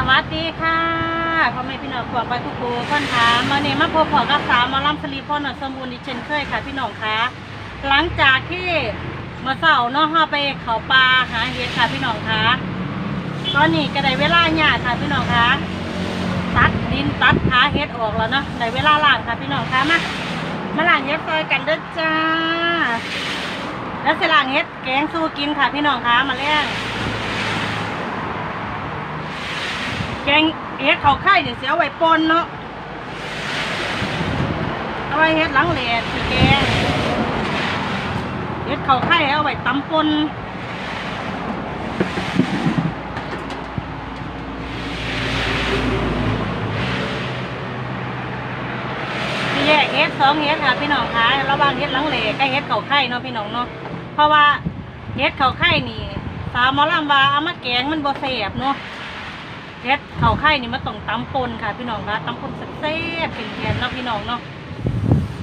สวัสดีค่ะพ่อแม่พี่น้องขวางไปคุกูคนถามมาเนี่ยมาพบพอกับสาวมาลัมสลีพอนสมบูรณ์อีกเช่นเคยค่ะพี่น้องคะหลังจากที่มื่อเสาเนาะเราไปเขาปลาหาเห็ดค่ะพี่น้องคะตอนนี้ก็ได้เวลาหยาค่ะพี่น้องคะตัดดินตัดขาเห็ดออกแล้วเนาะได้เวลาล่างค่ะพี่น้องคะมามาล่างเห็ดซอยกันเด้อจ้าแล้วเสล่างเห็ดแกงสู้กินค่ะพี่น้องคะมาเลี้ยง แกงเฮ็ดเขาไข่เดี๋ยวเสียไว้ปนเนาะเอาไว้เฮ็ดหลังแหลดที่แกงเฮ็ดเขาไข่เอาไว้ตำปนมีแยกเฮ็ดสองเฮ็ดค่ะพี่น้องคะระหว่างเฮ็ดหลังแหลกกับเฮ็ดเข่าไข่เนาะพี่น้องเนาะเพราะว่าเฮ็ดเข่าไข่นี่สาวมอลำว่าเอามาแกงมันบ่แซ่บเนาะ เฮ็ดเขาไข่นี่มันต้องตำปนค่ะพี่น้องคะตำปนแซ่บๆเป็นแกนเนาะพี่น้องเนาะ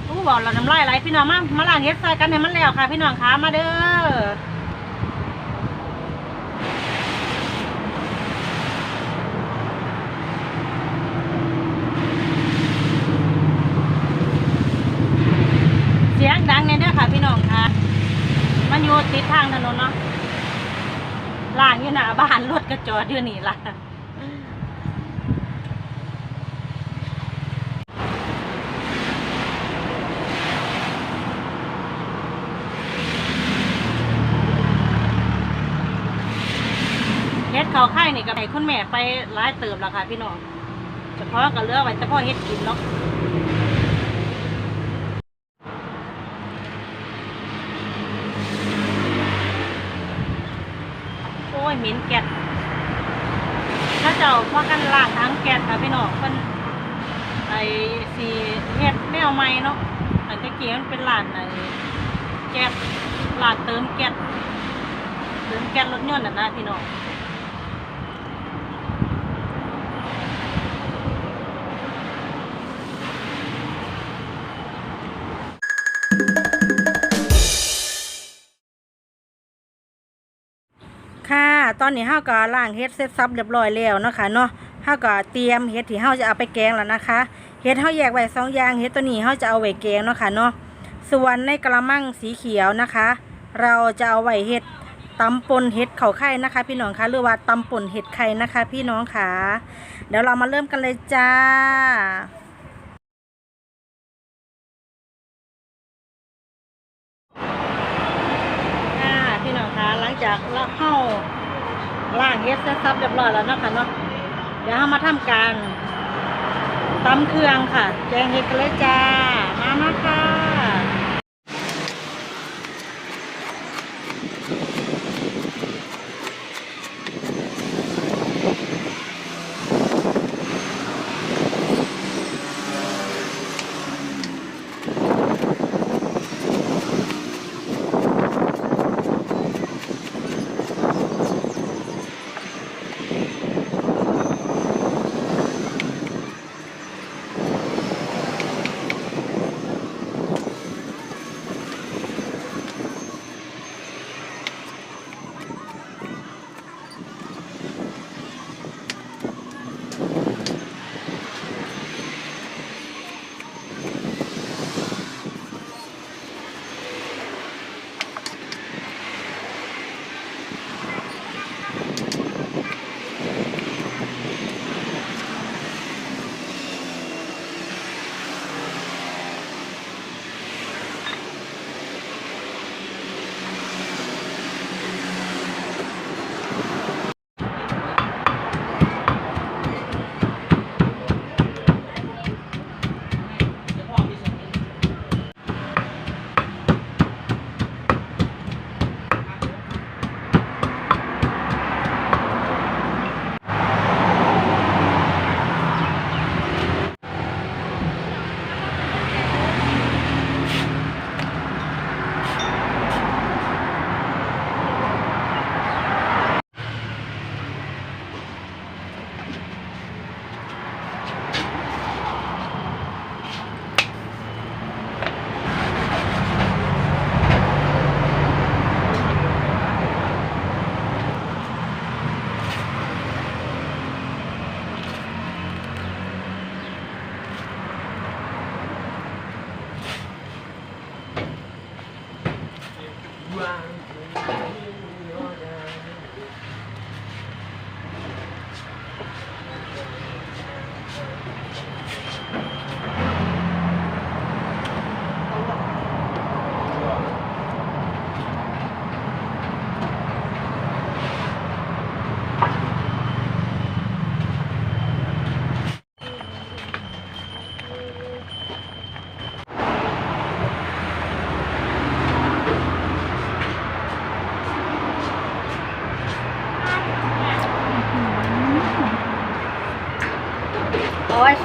รู้บอกเราน้ำลายไหลพี่น้องมามาล้างเฮ็ดใส่กันให้มันแล้วค่ะ พี่น้องคะมาเด้อเสียงดังเนี่ยเด้อค่ะพี่น้องคะมันอยู่ติดทางถนนเนาะล่างอยู่หน้าบ้านรถกระจอดอยู่นี่ล่ะ เฮ็ดเขาไข่นี่ก็ให้คุณแม่ไปร้ายเติมแล้วค่ะพี่น้องเฉพาะก็เลือกไว้เฉพาะเฮ็ดกินเนาะโอ้ยเหม็นแก๊สถ้าเจ้าพากันลาทั้งแก๊สค่ะพี่น้องเพิ่นไอ้สีเฮ็ดแนวใหม่เนาะอันตะเกียมันเป็นร้านไอ้แก๊สร้านเติมแก๊สเติมแก๊สรถยนต์น่ะนะพี่น้อง อนนี้เฮาก็ล้างเฮ็ดเสร็จสับเรียบร้อยแล้วนะคะเนาะเฮาก็เตรียมเฮ็ดที่เฮาจะเอาไปแกงแล้วนะคะเฮ็ดเฮาแยกไว้สองอย่างเฮ็ดตัวนี้เฮาจะเอาไว้แกงเนาะค่ะเนาะส่วนในกระมังสีเขียวนะคะ เราจะเอาไว้เฮ็ดตำปนเฮ็ดเข่าไข่นะคะ พี่น้องคะหรือว่าตำปนเห็ดไข่นะคะ พี่น้องค่ะเดี๋ยวเรามาเริ่มกันเลยจ้าค่ะพี่น้องคะหลังจากเราเข้า ล่างเฮ็ดเสร็จสับเรียบร้อยแล้วเนาะคะเนาะเดี๋ยวเรามาทำการตำเครื่องค่ะ แกงเห็ดกันเลยจ้า มามาค่ะ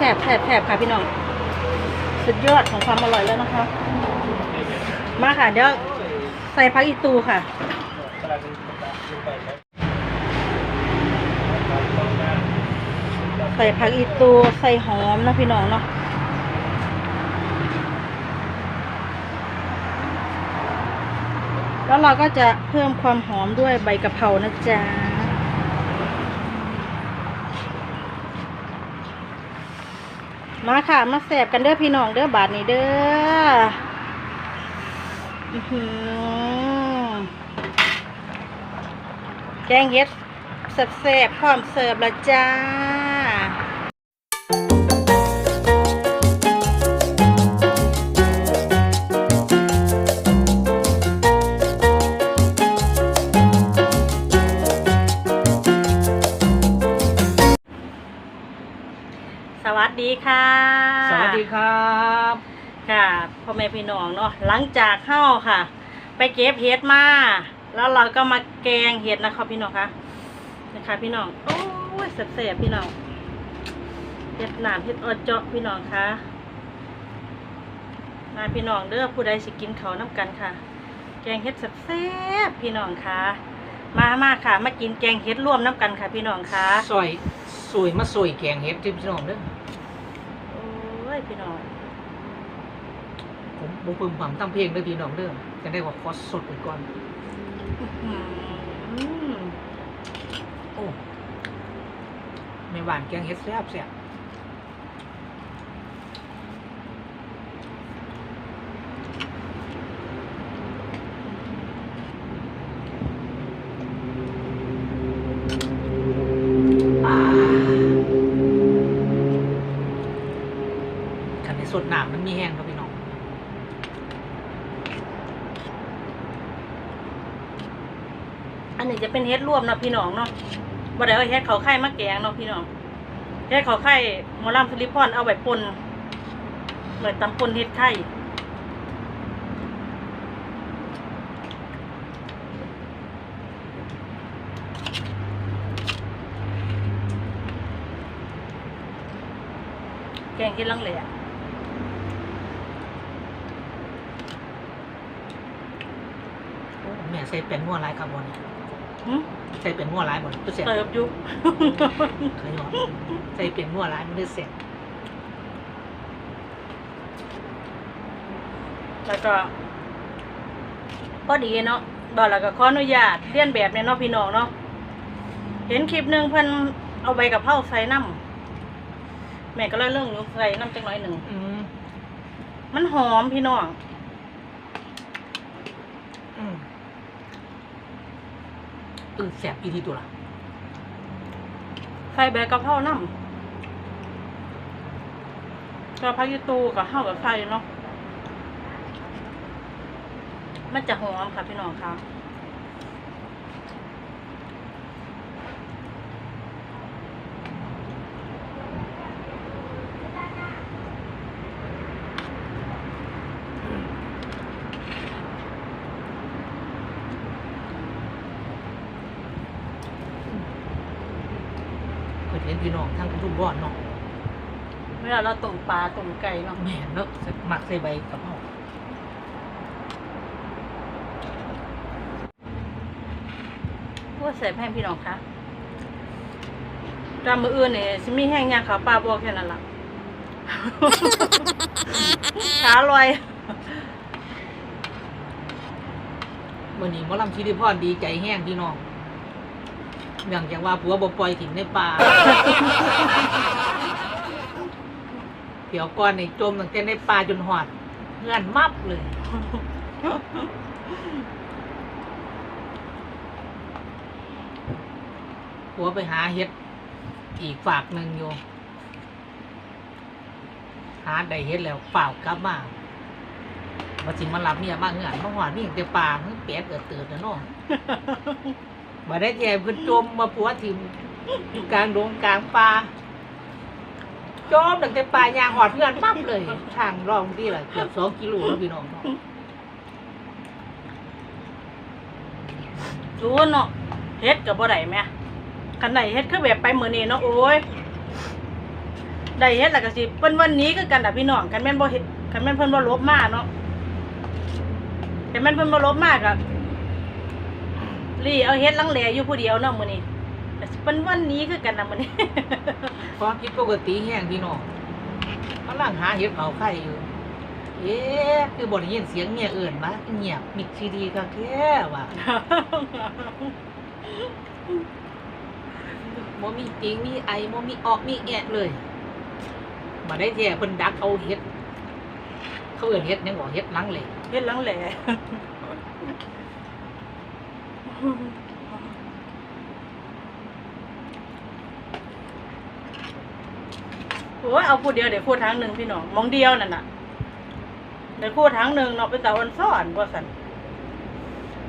แสบแสบแสบค่ะพี่น้อง สุดยอดของความอร่อยแล้วนะคะ มาค่ะ เดี๋ยวใส่พักอีตูค่ะ ใส่ผักอีตูใส่หอมนะพี่น้องเนาะแล้วเราก็จะเพิ่มความหอมด้วยใบกะเพรานะจ๊ะ มาค่ะ มาแสบกันเด้อพี่น้องเด้อบาทนี้เด้ออือหือแกงเห็ดแสบๆพร้อมเสิร์ฟแล้วจ้า ดีค่ะสวัสดีครับค่ะพ่อแม่พี่น้องเนาะหลังจากเข้าค่ะ ไปเก็บเห็ดมา แล้วเราก็มาแกงเห็ดนะคะพี่น้องคะนะคะพี่น้องโอ้ยแซ่บๆพี่น้องเห็ดหนามเห็ดออดเจาะพี่น้องคะมาพี่น้องเด้อผู้ใดสิกินเขาวน้ำกันค่ะ แกงเห็ดแซ่บๆพี่น้องคะมามาค่ะ มากินแกงเห็ดร่วมน้ำกันค่ะ พี่น้องคะซอยสวยมาสวยแกงเห็ดที่พี่น้องเด้อโอ้ย พี่น้องผมบุปึมผมตั้งเพลงเด้อพี่น้องเด้อจะได้ว่าคอสสดไปก่อนอื้อหือโอ้ไม่หวานแกงเห็ดแซ่บแซ่บ มมันมีแห้งครับพี่น้องอันนี้จะเป็นเฮ็ดรวมเนาะพี่น้องเนาะบ่ได้เอาเฮ็ดเขาไข่มาแกงเนาะพี่น้องเฮ็ดเขาไข่หมอลำสลิปพอนเอาไว้ปนเหมือนตำปนเฮ็ดไข่แกงเฮ็ดลังเหลอะ โอ้ แม่ใส่เป็นงัวหลายครับบอลหึใส่เป็นงัวหลายบอลตัวเสียเติบอยู่เคยบอกใส่เป็นงัวหลายมันได้เสียแล้วก็พอดีเนาะบอกแล้วก็ขออนุญาตเลียนแบบเนี่ยเนาะพี่น้องเนาะเห็นคลิปหนึ่งเพิ่นเอาใบกับเพราใส่น้ำแม่ก็เลยเรื่องอยู่ใส่น้ำจังน้อยหนึ่ง อืมมันหอมพี่น้อง อืม เออแสบอีทีตัวละใส่ใบกะเพราน้ำกระเพรายูตูกับข้าวกับไข่เนาะมันจะหอมค่ะพี่น้องค่ะ เคยเห็นพี่น้องทั้งทุกบ้านเนาะ เวลาเราต้ม ปลาต้มไก่เนาะแม่เนาะหมักใส่ใบกะเพราพูดใส่แพงพี่น้องค่ะจำมืออื่นเนี่ยสิมีแห้งยางขาวปลาบัวแค่นั้นล่ะ ขาลอยวันนี้หมอลำชิริพรดีใจแห้งพี่น้องเนื่องจากว่าผัวบ่ปล่อยถิ่นในป่า เดี๋ยวก่อนในจมตั้งแต่ในป่าจนหอดเงื่อนมับเลยผัวไปหาเฮ็ด อีกฝากหนึ่งอยู่หาได้เฮ็ดแล้วเปล่ากลับมาว่าสิมารับเมียมาเหือนมาหอดนี่แต่ป่าเพิ่งเป็ดเกิดเตือนนะเนาะมาได้แย่เพิ่นจมมาผัวทิมอยู่กลางดงกลางป่า จมตั้งแต่ป่ายางหอดเพื่อนปั๊บเลยทางรองที่ละเกือบสองกิโลแล้วพี่น้องเนาะรู้เนาะเฮ็ดกับบ่ได้แม่คันไหนเฮ็ดคือแบบไปมื้อนี้เนาะโอ้ยได้เฮ็ดแล้วก็สิเพิ่นวันนี้คือกันน่ะพี่น้องคันแม่นบ่เฮ็ดคันแม่นเพิ่นบ่ลบมาเนาะคันแม่นเพิ่นบ่ลบมาก็ลี่เอาเฮ็ดลังแหลอยู่ผู้เดียวเนาะมื้อนี้ แต่สิเพิ่นวันนี้คือกันน่ะมื้อนี้ความผิดปกติแห้งพี่น้องกำลังหาเห็ดเผาไข่อยู่ เอ๊ะคือบ่ได้ยินเสียงเมียเอื่นมาเงียบมิดซีดีก็แค่ว่าบ่มีจริงมีไอบ่มีออกมีแอะเลยมาได้แท้เพิ่นดักเอาเห็ด เขาเอื่นเห็ดหยังบ่เห็ดหลังเหลยเฮ็ดลังแหล อ้ยเอาผู้เดียวเดี๋ยวพูดทางหนึ่งพี่น้องมองเดียวนั่นน่ะเดี๋ยวพูดทางหนึ่งเนาะเป็นตาวันซ่อนบ่สัน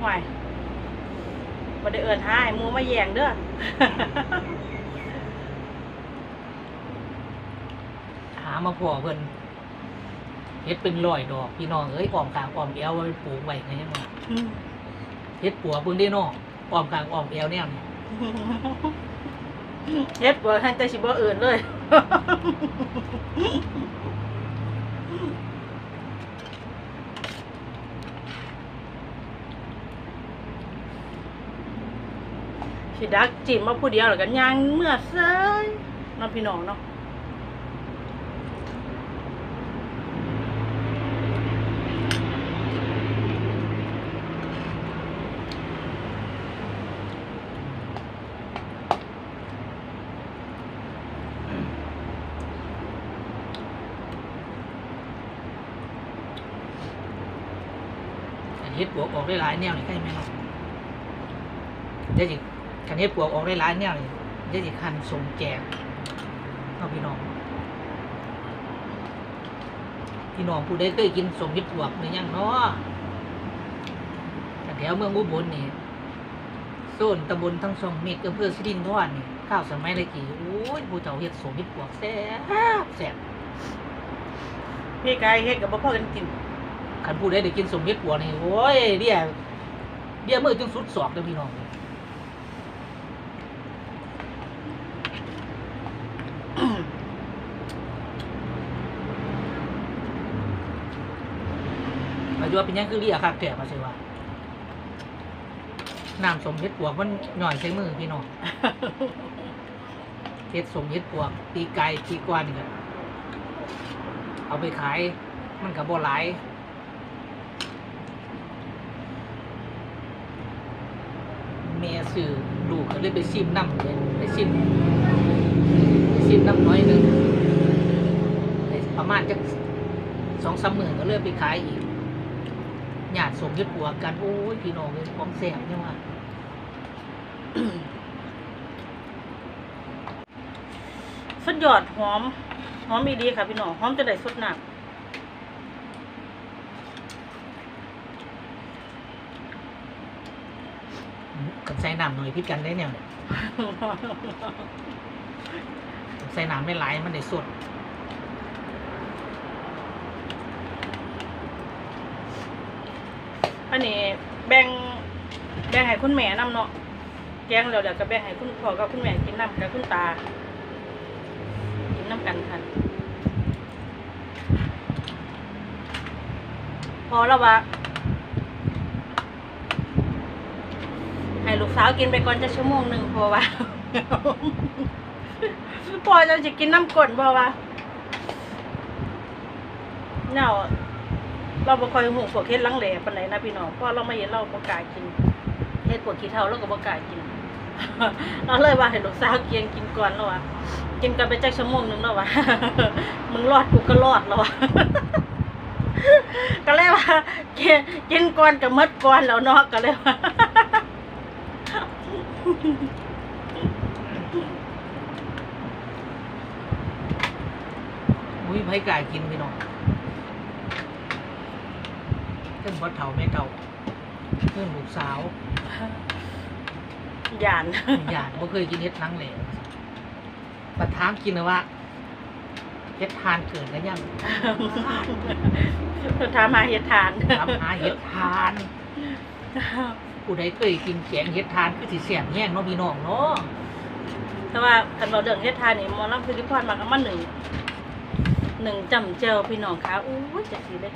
ห่วยบ่ได้เอิ้นหาให้หมูมาแย่งเด้อหามาพอเพิ่นเฮ็ดเป็นร้อยดอก พี่น้องเอ้ยอ้อมกลางอ้อมแอวไว้ปลูกไว้ไงจังว่าเฮ็ดปัวเพิ่นได้น้ออ้อมกลางอ้อมแอวแนวนี้ เฮ็ดบ่ทันแต่สิบ่เอื่นเลยสิดักจิ้มมาผู้เดียวแล้วกันย่างเมื่อเซยน้องพี่น้องเนาะ เฮ็ดปวกออกได้หลายแนวนี่ใช่ไหมเนาะเดี๋ยวสิคันเฮ็ดปวกออกได้หลายแนวนี่เดี๋ยวสิคันส่งแจกเนาะพี่น้องพี่น้องผู้ใดเคยกินสมเฮ็ดปวกหรือยังเนาะแต่แถวเมืองอุบลนี่โซนตำบลทั้งสองเมกอำเภอสิรินธรนี่ข้าวสมัยไรกี่โอ้ยผู้เจ้าเฮ็ดสมเฮ็ดปวกแซ่บแซ่บพี่กายเฮ็ดกับบ่พอกันกิน คันผู้ใดได้กินสมเฮ็ดปวกนี่โอ้ยเดี่ยเดี่ยมือจนสุดศอกเด้อพี่น้องมาดูว่าเป็นหยังคือเรียกคักแก่มาใช่ว่าน้ำสมเฮ็ดปวกมันหน่อยใช้มือพี่น้องเฮ็ดสมเฮ็ดปวกปีไก่ปีกว่านี่ก็เอาไปขาย มันก็บ่หลาย แม่ซื้อลูกก็เลยไปซิมน้ำเลยไปซิมไปซิมน้ำน้อยหนึ่งได้ประมาณจักสองสามหมื่นก็เลยไปขายอีกญาติสมยึดปัวกัน โอ้ยพี่น้องเลยของแสบเนี่ยว่าสุดยอดหอม หอมอีดีค่ะพี่น้อง หอมจะได้สดหน้ำกับ ใส่น้ำหน่อยพิดกันได้แนวเนี่ยใส่น้ำไม่ไหลายมันได้สดอันนี้แบ่งแบ่งให้คุณแม่นำเนาะแกงแล้วเดี๋ยวก็แบ่งให้คุณพ่อกับคุณแม่กินน้ำกับคุณตา กินน้ำกันค่ะพอแล้ววะให้ ลูกสาวกินไปก่อนจะชั่วโมงหนึ่งพอวะพอจะจะกินน้ำกลนพอวะเนาเราบ่คอยหูพวกเฮ็ดลังแหลปานใดนะพี่น้องเพราะเราไมาเห็นเราบ่กล้ากินเฮ็ดพวกขี้เถ้าเราก็บ่กล้ากินเราเลยว่าให้ลูกสาวเกียงกินก่อนแล้ววะกินกันไปจักชั่วโมงหนึงแล้ววะมึงรอดกูก็รอดแล้ววะก็เลยว่ากินกินก่อนก็หมดก่อนแล้วเนาะก็เลยว่า อุ้ยไผกล้ากินพี่น้องเพิ่นบ่เฒ่าแม่เฒ่าเพิ่นลูกสาวหยานญาติบ่เคยกินเฮ็ดนังแหล่ประถามกินนะว่าเฮ็ดทานเกิดแล้วยังถามหาเห็ดทาน ถามหาเฮ็ดทาน ผู้ใดเคยกินแกงเฮ็ดทานคือสิแซ่บแห้งเนาะพี่น้องเนาะแต่ว่าคันเราเรื่องเฮ็ดทานนี่หมอลำพิริพรมากมาหนึ่งหนึ่งจำเจลพี่น้องคะอู้จัดสีเลย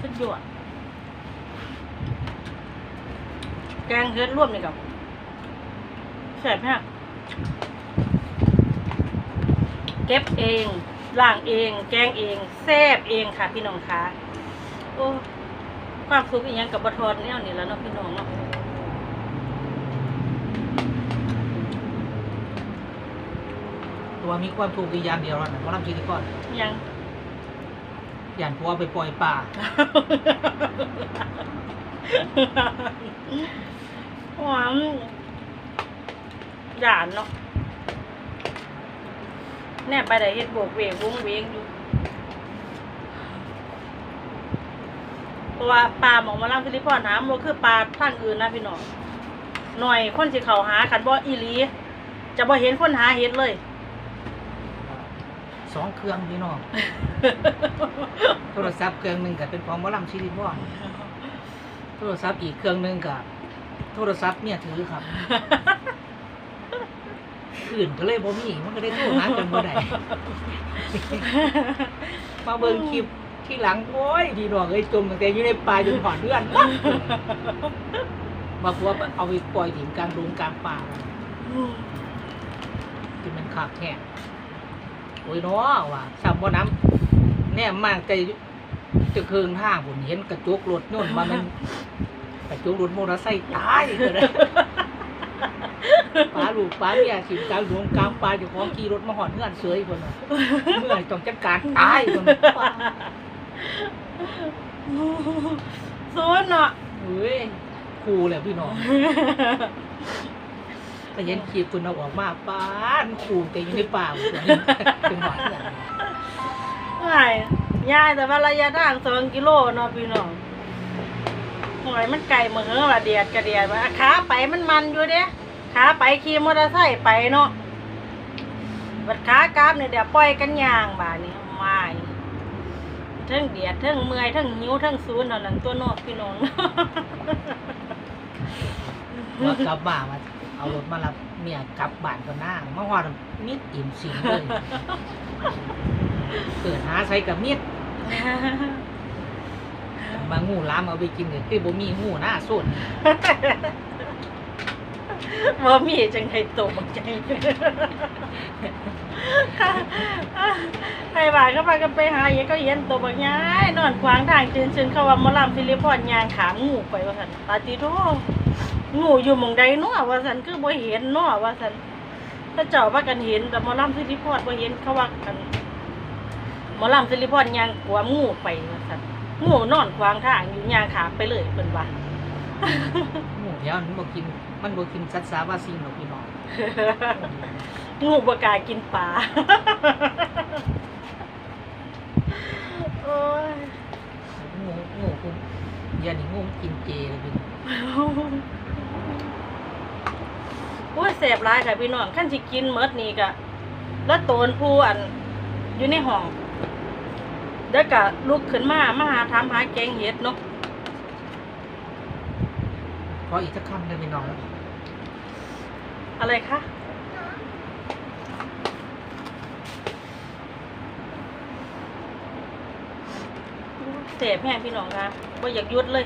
สุดยอดแกงเฮ็ดร่วมนี่กับแซ่บแฮะเก็บเองล้างเอง แกงเองแซ่บเองค่ะพี่น้องคะโอ้ ความสุขอีกอย่างกับบะทอนแนวนี่แหล้วเนาะพี่น้องเนาะตัวมีความถูกอีกอย่างเดียวแล้วนะว่าลำชีดีก่อนยังย่านผัวไปปล่อยป่าหวานหยานเนาะแน่ไปได้เฮ็ดโบกเวกวงเวงอยู่ เพ ราะว่าปลาหมองมาล่างฟิลิปปอนหาบ่คือปลาทางอื่นนะพี่น้องหน่อยคนสิเข้าหาคันบ่อีหลี จะบ่เห็นคนหาเฮ็ดเลย สองเครื่องพี่น้อง โทรศัพท์เครื่องหนึ่งก็เป็นของหมอลำชีริพรโทรศัพท์อีกเครื่องหนึ่งก็โทรศัพท์เนี่ยถือครับคืนก็เลยบ่มีมันก็ได้โทรหากันบ่ได้ มาเบิ่งคลิป ที่หลังโอ้ยพี่น้องเอ้ยจมตั้งแต่อยู่ในป่าจนหอดเลือนมาพัวาเอาไปปล่อยถิ่มกลางดงกลางป่าที่มันขาดแค่โอ้ยเนาะว่ะซ้ำบ่น้ำแน่มากแต่จะเคืองทางผมเห็นกระจกรถโน่นมามันกระจกรถมอเตอร์ไซค์ตายเลยป้าลูกป้าเนี่ยถิ่มกลางดงกลางป่าเจ้าของขี่รถมาหอดเงื่อนเสยคนเมื่อยต้องจัดการตายคน ศูนเนาะเฮ้ยครูแหละพี่น้องแต่เห็นคลิปคุณเอาออกมาป้านครูแต่อยู่ในป่าหมดเป็นหวัดอย่างไม่ยายแต่ว่าระยะทางสองกิโลเนาะพี่น้องหอยมันไก่เหมือนว่าเดียดกระเดียดว่าขาไปมันมันอยู่เด้ขาไปขี่มอเตอร์ไซค์ไปเนาะบัดขากราฟเนี่ยเดี๋ยวปล่อยกันยางบ่านี้ไม่ เทั้งเดียดเทั้งเมื่อยเทั้งหิวเทั้งซูนย์เท่านั้นตัวเนอกพี่น้อง ว่ากลับบ้านมาเอารถมารับเมียกลับบ้านก็น่ามาหอดมิดอิ่มสิงเลยเกิดหาใส่กับมิดมางูล้ามเอาไปกินเลยคือบ่มีงูหน้าสุดบ่มีจังไห้โตบักใจ ไอ้บ้านก็พากันไปหาเหี้ยก็เห็นตัวบักย้ายนอนขวางทางตื่นซึนเขาว่ามอลำฟิลิปปอนยางขางูไปว่าซั่นตาติโตงูอยู่มองใดเนาะว่าซั่นคือบ่เห็นเนาะว่าซั่นถ้าเจ้าว่ากันเห็นแต่มอลำฟิลิปปอนบ่เห็นเขาว่ากันมอลำฟิลิปปอนยางขวางูไปว่าซั่นงูนอนขวางทางอยู่ยางขาไปเลยเพิ่นว่างูแถวนั้นบ่กิน มันบ่กินสัตว์สาว่าสิ่งหรอกพี่น้อง งูบกล้ากินปลาโอ้ยงูงูคุณเดี๋ยวนี้งูมันกินเจเลยพี่น้องโอ้ยแสบร้ายค่ะพี่น้องขั้นสิกินเมดนี่กะแล้วโตนผู้อันอยู่ในห้องแล้วก็ลุกขึ้นมามาหาถามหาแกงเห็ดเนาะขออีกสักคำเลยพี่น้อง อะไรคะ เสบแม่พี่น้องค่ะว่าอยากหยุดเลย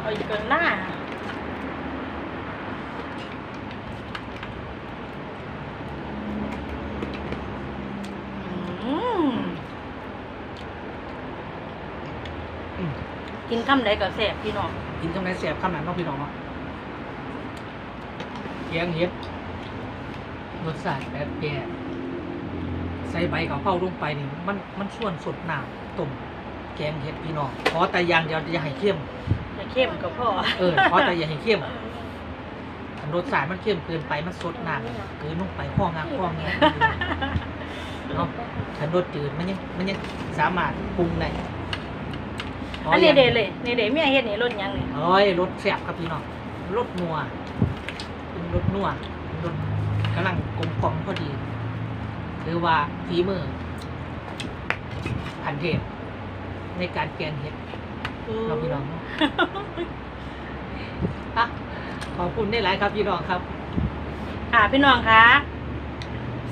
เอาอยู่กันหน้าอืมอืมกินคำใดก็แสบพี่น้องกินจังไดแสบขนาดน้องพี่น้องเนาะแกงเห็ดรสชาติแบบแก่ ใส่ใบกะเพราลงไปนี่มันมันส่วนสดน้ำต้มแกงเห็ดพี่น้องขอแต่อย่างเดียวอย่าให้เข้มจะเข้มกับพ่อเออขอแต่อย่าให้เข้มอันรสชาติมันเข้มเกินไปมันสดน้ำเกินลงไปข้องาข้องเงี้ยเนาะถ้ารสจืดมันยังมันยังสามารถปรุงได้ขอันนี้ย่างเดเลยนี่เดแม่เฮ็ดนี่รสหยังนี่เอ้ยรสแซ่บครับพี่น้องรสนัวเป็นรสนัวเป็นรสกำลังกลมกล่อมพอดี หรือว่าฝีมือพันเทพในการแกงเห็ดเราพี่น้องเนาะอะขอบคุณได้หลายครับพี่น้องครับ ค่ะพี่น้องคะ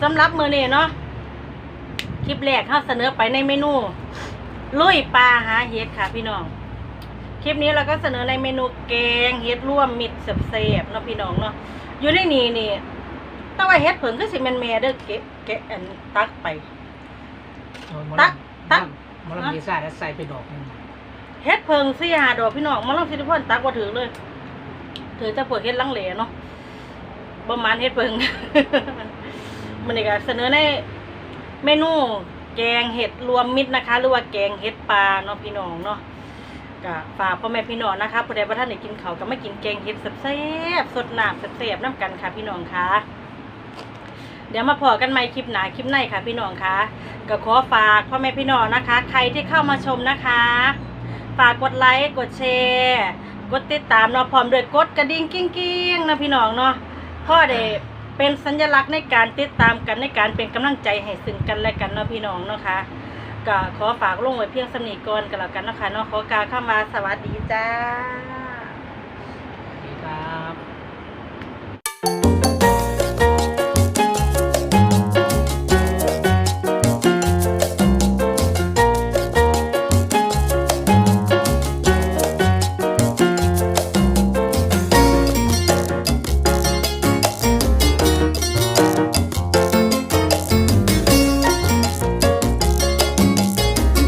สำหรับมื้อนี้เนาะคลิปแรกเขาเสนอไปในเมนู ลุยปลาหาเห็ดค่ะ พี่น้อง คลิปนี้เราก็เสนอในเมนูแกงเห็ดร่วมมิตรเสียบๆเนาะพี่น้องเนาะอยู่ในนี้นี่แต่ว่าเห็ดเผิงก็สิแมนแม่เด้อเก็บ แกะอันตักไป ตักตักมันลำดีซ่าแล้วใส่ไปดอกหนึงเฮ็ดเพิงสี่หาดอกพี่น้องมาลองสิทุกคนตักว่าถือเลยถือจะเปิดเฮ็ดลังเหลเนาะประมาณเฮ็ดเพิง มันนี่ก็เสนอในเมนูแกงเห็ดรวมมิตรนะคะ หรือว่าแกงเห็ดปลาเนาะพี่น้องเนาะก็ฝากพ่อแม่พี่น้องนะคะผู้ใดบ่ท่านได้กินเขาวก็มากินแกงเห็ดแซ่บๆสดน้ำแซ่บๆน้ำกันค่ะพี่น้องค่ะ เดี๋ยวมาพอกันใหม่คลิปหนาคลิปในค่ะ พี่น้องคะก็ขอฝากพ่อแม่พี่น้องนะคะ ใครที่เข้ามาชมนะคะ ฝากกดไลค์กดแชร์กดติดตามเนาะพร้อมด้วยกดกระดิ่งกิ้งกิ้งนะพี่น้องเนาะพ่อได้เป็นสัญลักษณ์ในการติดตามกันในการเป็นกำลังใจให้ซึ่งกันและกันเนาะพี่น้องเนาะค่ะก็ขอฝากลงไว้เพียงสำนีก่อนกันแล้วกันนะคะเนาะขอกล่ามาสวคำว่าสวัสดีจ้า